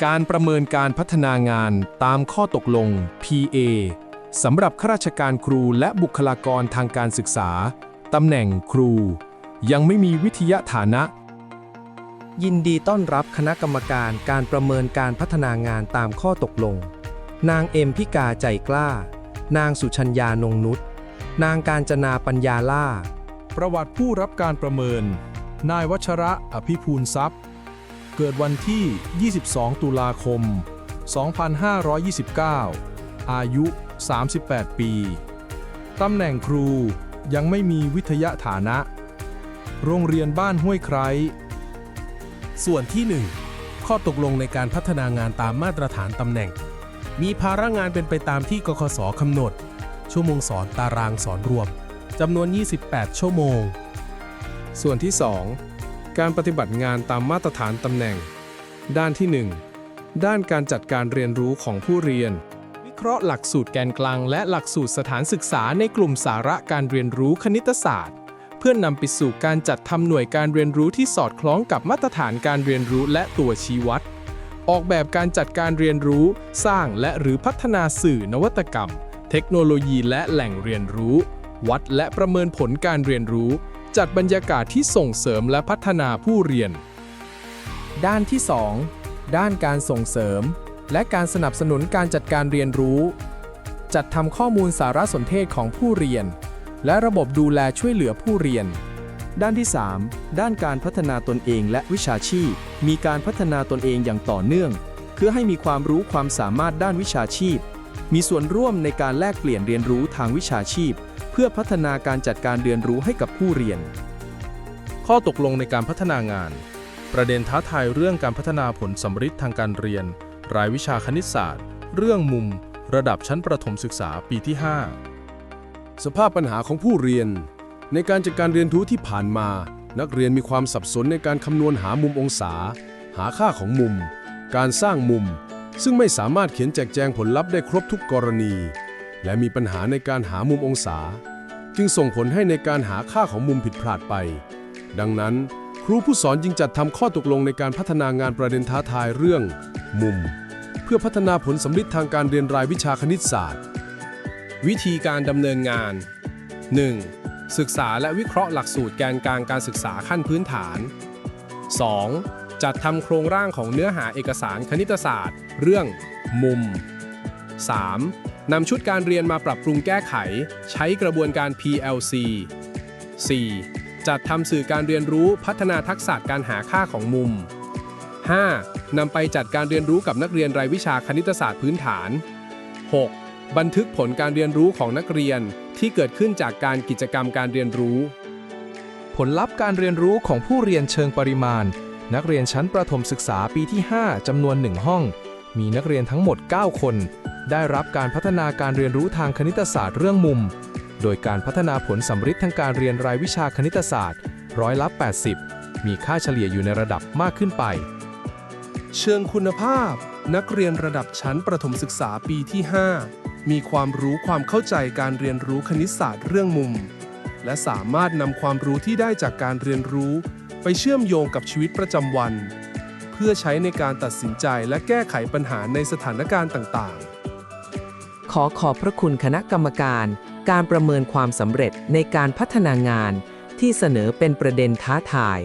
การประเมินการพัฒนางานตามข้อตกลง PA สำหรับข้าราชการครูและบุคลากรทางการศึกษา ตำแหน่งครู ยังไม่มีวิทยาฐานะ ยินดีต้อนรับคณะกรรมการการประเมินการพัฒนางานตามข้อตกลง นางเอ็มพิกาใจกล้า นางสุชัญญานงนุษนางการจนาปัญญาล่า ประวัติผู้รับการประเมิน นายวัชระอภิภูลทรัพย์ เกิดวันที่ 22 ตุลาคม 2529 อายุ 38 ปี ตำแหน่งครูยังไม่มีวิทยาฐานะ โรงเรียนบ้านห้วยไคร้ ส่วนที่ 1 ข้อตกลงในการพัฒนางานตามมาตรฐานตำแหน่ง มีภาระงานเป็นไปตามที่กคสกำหนด ชั่วโมงสอนตารางสอนรวมจำนวน 28 ชั่วโมง ส่วนที่ 2 การปฏิบัติงานตามมาตรฐานตำแหน่ง ด้านที่ 1 ด้านการจัดการเรียนรู้ของผู้เรียน วิเคราะห์หลักสูตรแกนกลาง และหลักสูตรสถานศึกษาในกลุ่มสาระการเรียนรู้คณิตศาสตร์ เพื่อนนำไปสู่การจัดทำหน่วยการเรียนรู้ที่สอดคล้องกับมาตรฐานการเรียนรู้และตัวชี้วัด ออกแบบการจัดการเรียนรู้ สร้างและหรือพัฒนาสื่อนวัตกรรม เทคโนโลยีและแหล่งเรียนรู้ วัดและประเมินผลการเรียนรู้ จัดบรรยากาศที่ส่งเสริมและพัฒนาผู้เรียน ด้านที่ 2 ด้านการส่งเสริม และการสนับสนุนการจัดการเรียนรู้ จัดทำข้อมูลสารสนเทศของผู้เรียน และระบบดูแลช่วยเหลือผู้เรียน ด้านที่ 3 ด้านการพัฒนาตนเองและวิชาชีพ มีการพัฒนาตนเองอย่างต่อเนื่อง เพื่อให้มีความรู้ความสามารถด้านวิชาชีพ มีส่วนร่วมในการแลกเปลี่ยนเรียนรู้ทางวิชาชีพ เพื่อพัฒนาการจัดการเรียนรู้ให้กับผู้เรียน ข้อตกลงในการพัฒนางาน ประเด็นท้าทายเรื่องการพัฒนาผลสำฤทธิ์ทางการเรียน รายวิชาคณิตศาสตร์ เรื่องมุม ระดับชั้นประถมศึกษาปีที่ 5 สภาพปัญหาของผู้เรียน ในการจัดการเรียนรู้ที่ผ่านมา นักเรียนมีความสับสนในการคำนวณหามุมองศา หาค่าของมุม การสร้างมุม ซึ่งไม่สามารถเขียนแจกแจงผลลัพธ์ได้ครบทุกกรณี และมีปัญหาในการหามุมองศา จึงส่งผลให้ในการหาค่าของมุมผิดพลาดไป ดังนั้น ครูผู้สอนจึงจัดทำข้อตกลงในการพัฒนางานประเด็นท้าทายเรื่อง มุม เพื่อพัฒนาผลสำลิดทางการเรียนรายวิชาคณิตศาสตร์ วิธีการดำเนินงาน 1. ศึกษาและวิเคราะห์หลักสูตรแกนกลางการศึกษาขั้นพื้นฐาน 2. จัดทำโครงร่างของเนื้อหาเอกสารคณิตศาสตร์ เรื่อง มุม 3. นำชุดการเรียนมาปรับปรุงแก้ไข ใช้กระบวนการ PLC 4. จัดทำสื่อการเรียนรู้พัฒนาทักษะการหาค่าของมุม 5. นำไปจัดการเรียนรู้กับนักเรียนรายวิชาคณิตศาสตร์พื้นฐาน 6. บันทึกผลการเรียนรู้ของนักเรียนที่เกิดขึ้นจากการกิจกรรมการเรียนรู้ ผลลัพธ์การเรียนรู้ของผู้เรียนเชิงปริมาณ นักเรียนชั้นประถมศึกษาปีที่ 5 จำนวน 1 ห้อง มีนักเรียนทั้งหมด 9 คน ได้รับการพัฒนาการเรียนรู้ทางคณิตศาสตร์เรื่องมุม โดยการพัฒนาผลสำฤทธิ์ทางการเรียนรายวิชาคณิตศาสตร์ ร้อยละ 80 มีค่าเฉลี่ยอยู่ในระดับมากขึ้นไป เชิงคุณภาพ นักเรียนระดับชั้นประถมศึกษาปีที่ 5 มีความรู้ความเข้าใจการเรียนรู้คณิตศาสตร์เรื่องมุม และสามารถนำความรู้ที่ได้จากการเรียนรู้ ไปเชื่อมโยงกับชีวิตประจำวัน เพื่อใช้ในการตัดสินใจและแก้ไขปัญหาในสถานการณ์ต่างๆ ขอขอบพระคุณคณะกรรมการ การประเมินความสำเร็จในการพัฒนางาน ที่เสนอเป็นประเด็นท้าทาย